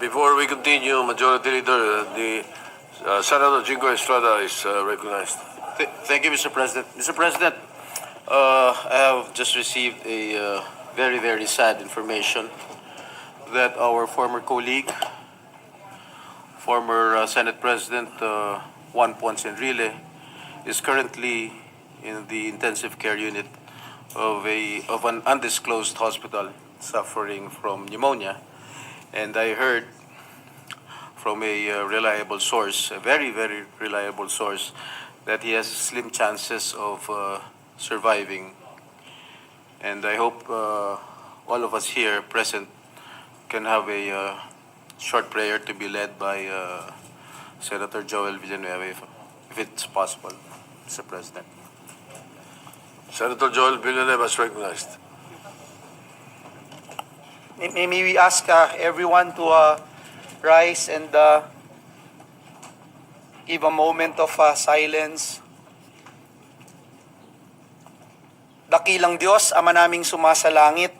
Before we continue, Majority Leader, the uh, Senator Jingo Estrada is uh, recognized. Th- Thank you, Mr. President. Mr. President, uh, I have just received a uh, very, very sad information that our former colleague, former uh, Senate President uh, Juan Ponce Enrile, is currently in the intensive care unit of a of an undisclosed hospital suffering from pneumonia. And I heard from a uh, reliable source, a very, very reliable source, that he has slim chances of uh, surviving. And I hope uh, all of us here present can have a uh, short prayer to be led by uh, Senator Joel Villanueva, if, if it's possible, Mr. President. Senator Joel Villanueva is recognized. May, may- we ask uh, everyone to uh, rise and uh, give a moment of uh, silence. Dakilang Diyos, Ama naming sumasalangit,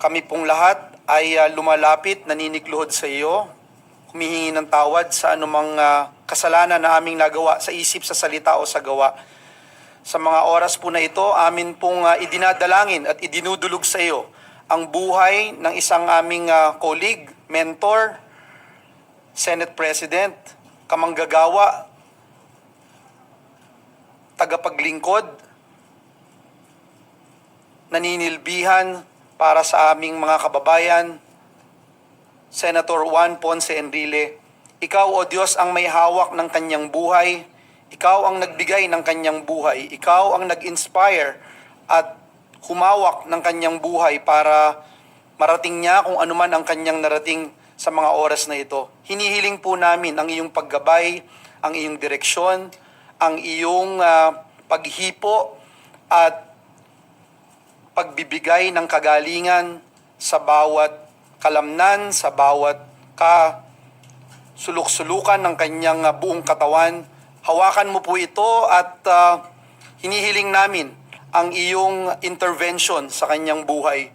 kami pong lahat ay uh, lumalapit, naninikluhod sa iyo, humihingi ng tawad sa anumang uh, kasalanan na aming nagawa sa isip, sa salita o sa gawa. Sa mga oras po na ito, amin pong uh, idinadalangin at idinudulog sa iyo ang buhay ng isang aming uh, colleague, mentor, Senate President, kamanggagawa, tagapaglingkod, naninilbihan para sa aming mga kababayan, Senator Juan Ponce Enrile. Ikaw, O Diyos, ang may hawak ng kanyang buhay. Ikaw ang nagbigay ng kanyang buhay. Ikaw ang nag-inspire at humawak ng kanyang buhay para marating niya kung anuman ang kanyang narating sa mga oras na ito. Hinihiling po namin ang iyong paggabay, ang iyong direksyon, ang iyong ah, paghipo at pagbibigay ng kagalingan sa bawat kalamnan, sa bawat ka suluk-sulukan ng kanyang uh, buong katawan. Hawakan mo po ito at uh, hinihiling namin ang iyong intervention sa kanyang buhay.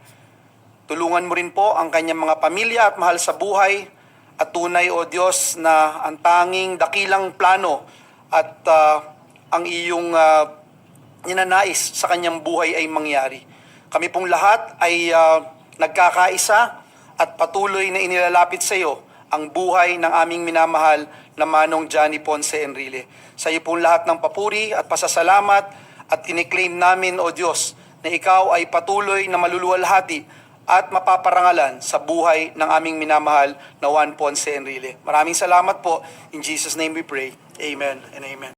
Tulungan mo rin po ang kanyang mga pamilya at mahal sa buhay at tunay o Diyos na ang tanging dakilang plano at uh, ang iyong uh, ninanais sa kanyang buhay ay mangyari. Kami pong lahat ay uh, nagkakaisa at patuloy na inilalapit sa iyo ang buhay ng aming minamahal na Manong Johnny Ponce Enrile. Sa iyo pong lahat ng papuri at pasasalamat at tiniklaim namin, O Diyos, na ikaw ay patuloy na maluluwalhati at mapaparangalan sa buhay ng aming minamahal na Juan Ponce Enrile. Maraming salamat po. In Jesus' name we pray. Amen and amen.